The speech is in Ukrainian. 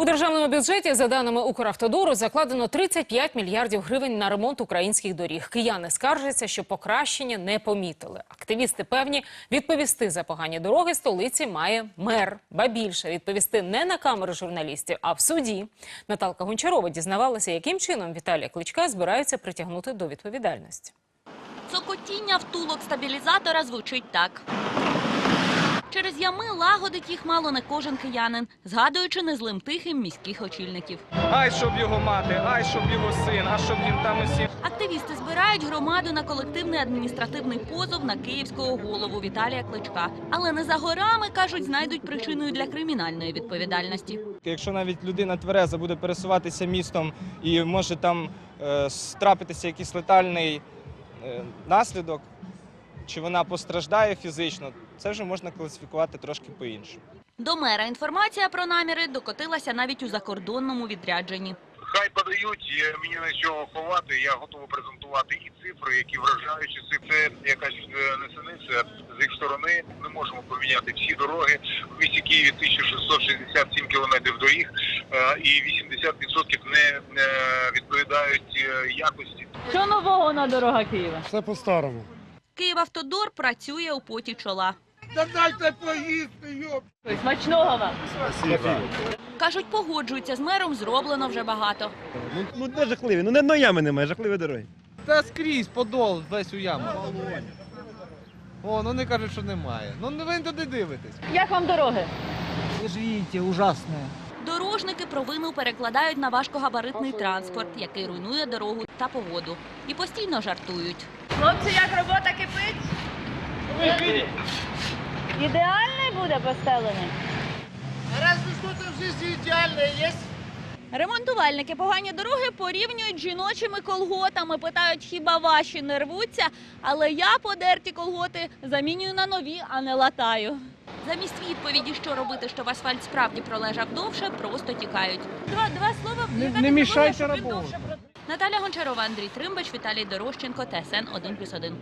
У державному бюджеті, за даними Укравтодору, закладено 35 мільярдів гривень на ремонт українських доріг. Кияни скаржаться, що покращення не помітили. Активісти певні, відповісти за погані дороги столиці має мер. Ба більше відповісти не на камери журналістів, а в суді. Наталка Гончарова дізнавалася, яким чином Віталія Кличка збираються притягнути до відповідальності. Цокотіння втулок стабілізатора звучить так. Через ями лагодить їх мало не кожен киянин, згадуючи незлим тихим міських очільників. Ай, щоб його мати, ай, щоб його син, а щоб він там усі. Активісти збирають громаду на колективний адміністративний позов на київського голову Віталія Кличка. Але не за горами, кажуть, знайдуть причиною для кримінальної відповідальності. Якщо навіть людина твереза буде пересуватися містом і може там е, трапитися якийсь летальний е, наслідок, чи вона постраждає фізично, це вже можна класифікувати трошки по-іншому. До мера інформація про наміри докотилася навіть у закордонному відрядженні. Хай подають, е, мені на чого ховати. Я готовий презентувати і цифри, які вражаючі. Це якась е, несениця з їх сторони. Ми можемо поміняти всі дороги. В місті Києві 1667 кілометрів доріг, е, і 80% не не відповідають якості. Що нового на дорогах Києва? Все по-старому. Київавтодор працює у поті чола. Смачного вам. Кажуть, погоджуються з мером, зроблено вже багато. Ну, ну де жахливі? Ну не одної ями немає, жахливі дороги. Та скрізь подол весь у яму. О, ну не кажуть, що немає. Ну не ви туди дивитесь. Як вам дороги? Вы же видите, ужасное. Дорожники провину перекладають на важкогабаритний транспорт, який руйнує дорогу та погоду. І постійно жартують. Хлопці, як робота кипить? Ідеальний буде постелений? Ремонтувальники погані дороги порівнюють з жіночими колготами. Питають, хіба ваші не рвуться? Але я подерті колготи замінюю на нові, а не латаю. Замість відповіді, що робити, щоб асфальт справді пролежав довше, просто тікають. Два, два слова Не- не мішайте про- Наталя Гончарова, Андрій Тримбач, Віталій Дорощенко, ТСН 1+,1.